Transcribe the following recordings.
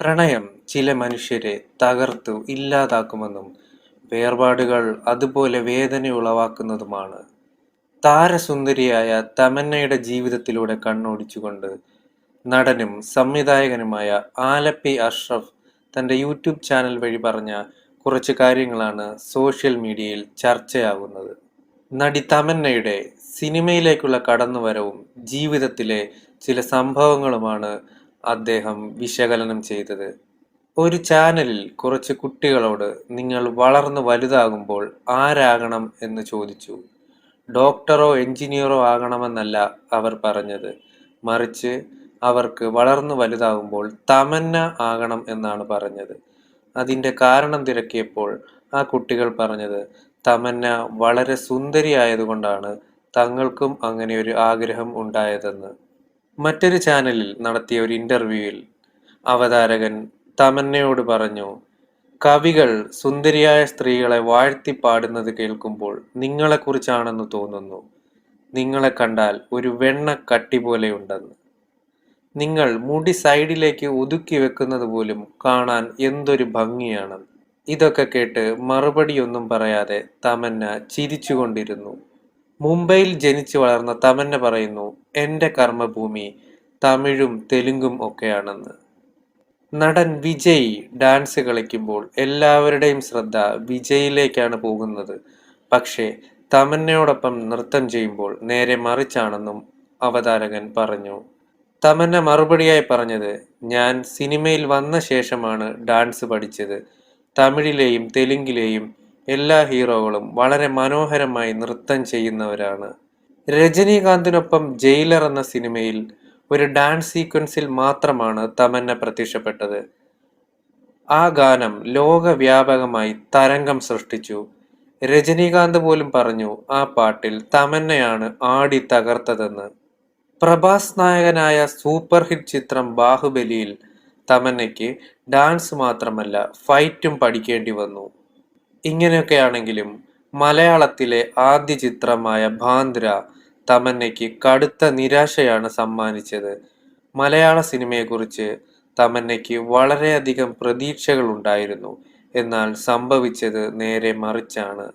പ്രണയം ചില മനുഷ്യരെ തകർത്തു ഇല്ലാതാക്കുമെന്നും വേർപാടുകൾ അതുപോലെ വേദന ഉളവാക്കുന്നതുമാണ്. താരസുന്ദരിയായ തമന്നയുടെ ജീവിതത്തിലൂടെ കണ്ണോടിച്ചുകൊണ്ട് നടനും സംവിധായകനുമായ ആലപ്പി അഷ്റഫ് തന്റെ യൂട്യൂബ് ചാനൽ വഴി പറഞ്ഞ കുറച്ച് കാര്യങ്ങളാണ് സോഷ്യൽ മീഡിയയിൽ ചർച്ചയാകുന്നത് നടി തമന്നയുടെ സിനിമയിലേക്കുള്ള കടന്നുവരവും ജീവിതത്തിലെ ചില സംഭവങ്ങളുമാണ് അദ്ദേഹം വിശകലനം ചെയ്തത്. ഒരു ചാനലിൽ കുറച്ച് കുട്ടികളോട് നിങ്ങൾ വളർന്നു വലുതാകുമ്പോൾ ആരാകണം എന്ന് ചോദിച്ചു. ഡോക്ടറോ എഞ്ചിനീയറോ ആകണമെന്നല്ല അവർ പറഞ്ഞത്. മറിച്ച് അവർക്ക് വളർന്നു വലുതാകുമ്പോൾ തമന്ന ആകണം എന്നാണ് പറഞ്ഞത്. അതിന്റെ കാരണം തിരക്കിയപ്പോൾ ആ കുട്ടികൾ പറഞ്ഞത് തമന്ന വളരെ സുന്ദരിയായതുകൊണ്ടാണ് തങ്ങൾക്കും അങ്ങനെ ഒരു ആഗ്രഹം ഉണ്ടായതെന്ന്. മറ്റൊരു ചാനലിൽ നടത്തിയ ഒരു ഇന്റർവ്യൂവിൽ അവതാരകൻ തമന്നയോട് പറഞ്ഞു കവികൾ സുന്ദരിയായ സ്ത്രീകളെ വാഴ്ത്തി പാടുന്നത് കേൾക്കുമ്പോൾ നിങ്ങളെക്കുറിച്ചാണെന്ന് തോന്നുന്നു. നിങ്ങളെ കണ്ടാൽ ഒരു വെണ്ണ കട്ടി പോലെയുണ്ടെന്ന് നിങ്ങൾ മുടി സൈഡിലേക്ക് ഒതുക്കി വെക്കുന്നത് പോലും കാണാൻ എന്തൊരു ഭംഗിയാണ്. ഇതൊക്കെ കേട്ട് മറുപടിയൊന്നും പറയാതെ തമന്ന ചിരിച്ചുകൊണ്ടിരുന്നു. മുംബൈയിൽ ജനിച്ചു വളർന്ന തമന്ന പറയുന്നു എന്റെ കർമ്മഭൂമി തമിഴും തെലുങ്കും ഒക്കെയാണെന്ന്. നടൻ വിജയ് ഡാൻസ് കളിക്കുമ്പോൾ എല്ലാവരുടെയും ശ്രദ്ധ വിജയിലേക്കാണ് പോകുന്നത്. പക്ഷേ തമന്നയോടൊപ്പം നൃത്തം ചെയ്യുമ്പോൾ നേരെ മറിച്ചാണെന്നും അവതാരകൻ പറഞ്ഞു. തമന്ന മറുപടിയായി പറഞ്ഞത് ഞാൻ സിനിമയിൽ വന്ന ശേഷമാണ് ഡാൻസ് പഠിച്ചത്. തമിഴിലെയും തെലുങ്കിലെയും എല്ലാ ഹീറോകളും വളരെ മനോഹരമായി നൃത്തം ചെയ്യുന്നവരാണ്. രജനീകാന്തിനൊപ്പം ജയിലർ എന്ന സിനിമയിൽ ഒരു ഡാൻസ് സീക്വൻസിൽ മാത്രമാണ് തമന്ന പ്രത്യക്ഷപ്പെട്ടത്. ആ ഗാനം ലോകവ്യാപകമായി തരംഗം സൃഷ്ടിച്ചു. രജനീകാന്ത് പോലും പറഞ്ഞു ആ പാട്ടിൽ തമന്നയാണ് ആടി തകർത്തതെന്ന്. പ്രഭാസ് നായകനായ സൂപ്പർ ഹിറ്റ് ചിത്രം ബാഹുബലിയിൽ തമന്നയ്ക്ക് ഡാൻസ് മാത്രമല്ല ഫൈറ്റും പഠിക്കേണ്ടി വന്നു. ഇങ്ങനെയൊക്കെയാണെങ്കിലും മലയാളത്തിലെ ആദ്യ ചിത്രമായ ഭാന്ദ്ര തമന്നയ്ക്ക് കടുത്ത നിരാശയാണ് സമ്മാനിച്ചത്. മലയാള സിനിമയെക്കുറിച്ച് തമന്നയ്ക്ക് വളരെയധികം പ്രതീക്ഷകൾ ഉണ്ടായിരുന്നു എന്നാൽ സംഭവിച്ചത് നേരെ മറിച്ചാണ്.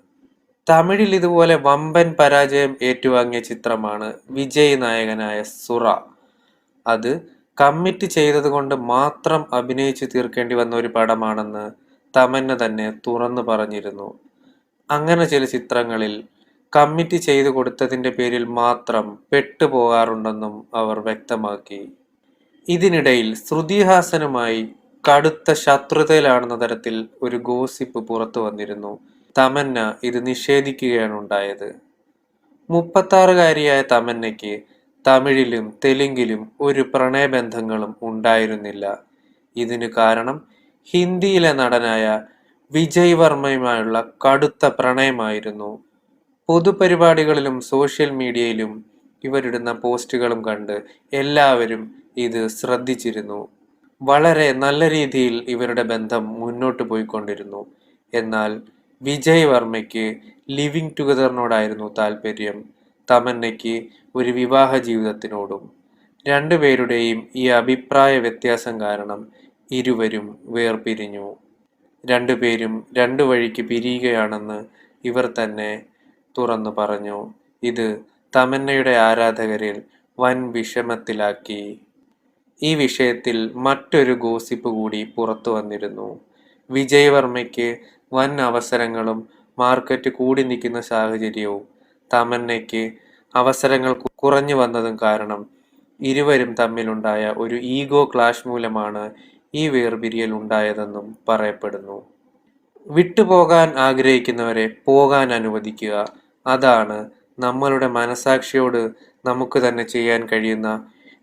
തമിഴിൽ ഇതുപോലെ വമ്പൻ പരാജയം ഏറ്റുവാങ്ങിയ ചിത്രമാണ് വിജയ് നായകനായ സുറ. അത് കമ്മിറ്റ് ചെയ്തതുകൊണ്ട് മാത്രം അഭിനയിച്ചു തീർക്കേണ്ടി വന്ന ഒരു പടമാണെന്ന് തമന്ന തന്നെ തുറന്നു പറഞ്ഞിരുന്നു. അങ്ങനെ ചില ചിത്രങ്ങളിൽ കമ്മിറ്റി ചെയ്തു കൊടുത്തതിന്റെ പേരിൽ മാത്രം പെട്ടുപോകാറുണ്ടെന്നും അവർ വ്യക്തമാക്കി. ഇതിനിടയിൽ ശ്രുതിഹാസനുമായി കടുത്ത ശത്രുതയിലാണെന്ന തരത്തിൽ ഒരു ഗോസിപ്പ് പുറത്തു വന്നിരുന്നു. തമന്ന ഇത് നിഷേധിക്കുകയാണ് ഉണ്ടായത്. മുപ്പത്താറുകാരിയായ തമന്നയ്ക്ക് തമിഴിലും തെലുങ്കിലും ഒരു പ്രണയബന്ധങ്ങളും ഉണ്ടായിരുന്നില്ല. ഇതിനു കാരണം ഹിന്ദിയിലെ നടനായ വിജയ് വർമ്മയുമായുള്ള കടുത്ത പ്രണയമായിരുന്നു. പൊതുപരിപാടികളിലും സോഷ്യൽ മീഡിയയിലും ഇവരിടുന്ന പോസ്റ്റുകളും കണ്ട് എല്ലാവരും ഇത് ശ്രദ്ധിച്ചിരുന്നു. വളരെ നല്ല രീതിയിൽ ഇവരുടെ ബന്ധം മുന്നോട്ട് പോയിക്കൊണ്ടിരുന്നു. എന്നാൽ വിജയ് വർമ്മയ്ക്ക് ലിവിങ് ടുഗദറിനോടായിരുന്നു താല്പര്യം. തമന്നയ്ക്ക് ഒരു വിവാഹ ജീവിതത്തിനോടും. രണ്ടുപേരുടെയും ഈ അഭിപ്രായ വ്യത്യാസം കാരണം ഇരുവരും വേർപിരിഞ്ഞു. രണ്ടുപേരും രണ്ടു വഴിക്ക് പിരിയുകയാണെന്ന് ഇവർ തന്നെ തുറന്നു പറഞ്ഞു. ഇത് തമന്നയുടെ ആരാധകരിൽ വൻ വിഷമത്തിലാക്കി. ഈ വിഷയത്തിൽ മറ്റൊരു ഗോസിപ്പ് കൂടി പുറത്തു വന്നിരുന്നു. വിജയവർമ്മയ്ക്ക് വൻ അവസരങ്ങളും മാർക്കറ്റ് കൂടി നിൽക്കുന്ന സാഹചര്യവും തമന്നയ്ക്ക് അവസരങ്ങൾ കുറഞ്ഞു വന്നതും കാരണം ഇരുവരും തമ്മിലുണ്ടായ ഒരു ഈഗോ ക്ലാഷ് മൂലമാണ് ഈ വേർപിരിയൽ ഉണ്ടായതെന്നും പറയപ്പെടുന്നു. വിട്ടുപോകാൻ ആഗ്രഹിക്കുന്നവരെ പോകാൻ അനുവദിക്കുക. അതാണ് നമ്മളുടെ മനസാക്ഷിയോട് നമുക്ക് തന്നെ ചെയ്യാൻ കഴിയുന്ന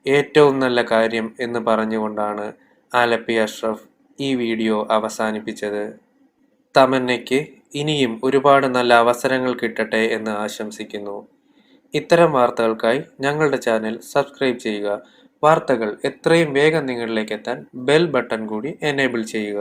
ഏറ്റവും നല്ല കാര്യം എന്ന് പറഞ്ഞുകൊണ്ടാണ് ആലപ്പി അഷ്റഫ് ഈ വീഡിയോ അവസാനിപ്പിച്ചത്. തമന്നയ്ക്ക് ഇനിയും ഒരുപാട് നല്ല അവസരങ്ങൾ കിട്ടട്ടെ എന്ന് ആശംസിക്കുന്നു. ഇത്തരം വാർത്തകൾക്കായി ഞങ്ങളുടെ ചാനൽ സബ്സ്ക്രൈബ് ചെയ്യുക. വാർത്തകൾ എത്രയും വേഗം നിങ്ങളിലേക്ക് എത്താൻ ബെൽ ബട്ടൺ കൂടി എനേബിൾ ചെയ്യുക.